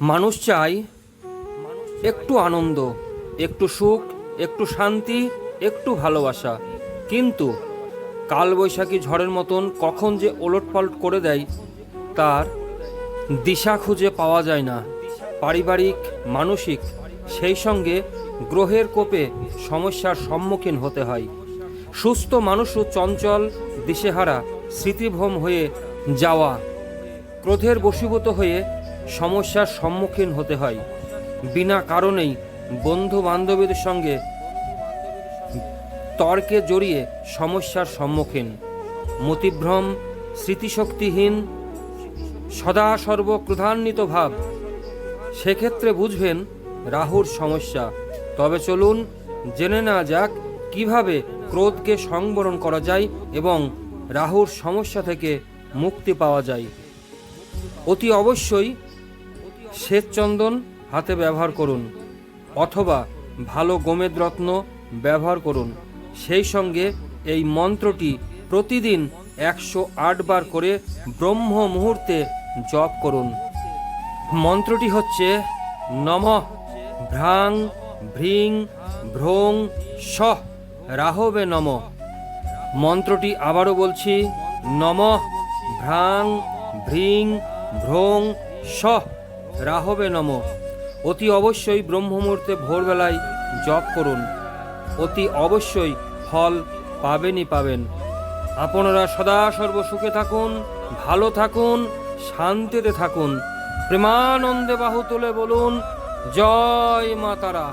মানুষ চাই একটু আনন্দ, একটু সুখ, একটু শান্তি, একটু ভালোবাসা। কিন্তু কালবৈশাখী ঝড়ের মতন কখন যে ওলটপালট করে দেয়, তার দিশা খুঁজে পাওয়া যায় না। পারিবারিক, মানসিক, সেই সঙ্গে গ্রহের কোপে সমস্যার সম্মুখীন হতে হয়। সুস্থ মানুষও চঞ্চল দিশেহারা স্মৃতিভ্রম হয়ে যাওয়া, ক্রোধের বশীভূত হয়ে সমস্যার সম্মুখীন হতে হয়। বিনা কারণেই বন্ধু বান্ধবীদের সঙ্গে তর্কে জড়িয়ে সমস্যার সম্মুখীন। মতিভ্রম, স্মৃতিশক্তিহীন, সদা সর্ব ক্রোধান্বিত ভাব। সেক্ষেত্রে বুঝবেন রাহুর সমস্যা। তবে চলুন জেনে নেওয়া যাক কীভাবে ক্রোধকে সংবরণ করা যায় এবং রাহুর সমস্যা থেকে মুক্তি পাওয়া যায়। অতি অবশ্যই শ্বেতচন্দন হাতে ব্যবহার করুন, অথবা ভালো গোমেদ রত্ন ব্যবহার করুন। সেই সঙ্গে এই মন্ত্রটি প্রতিদিন একশো আট বার করে ব্রহ্ম মুহূর্তে জপ করুন। মন্ত্রটি হচ্ছে নম ভ্রাং ভ্রিং ভ্রং সহ রাহবে নম। মন্ত্রটি আবারও বলছি, নম ভ্রাং ভ্রিং ভ্রং সহ রাহবে নম। অতি অবশ্যই ব্রহ্ম মুহূর্তে ভোরবেলায় জপ করুন। অতি অবশ্যই ফল পাবেনই পাবেন। আপনারা সদা সর্ব সুখে থাকুন, ভালো থাকুন, শান্তিতে থাকুন। প্রেমানন্দে বাহু তুলে বলুন, জয় মা তারা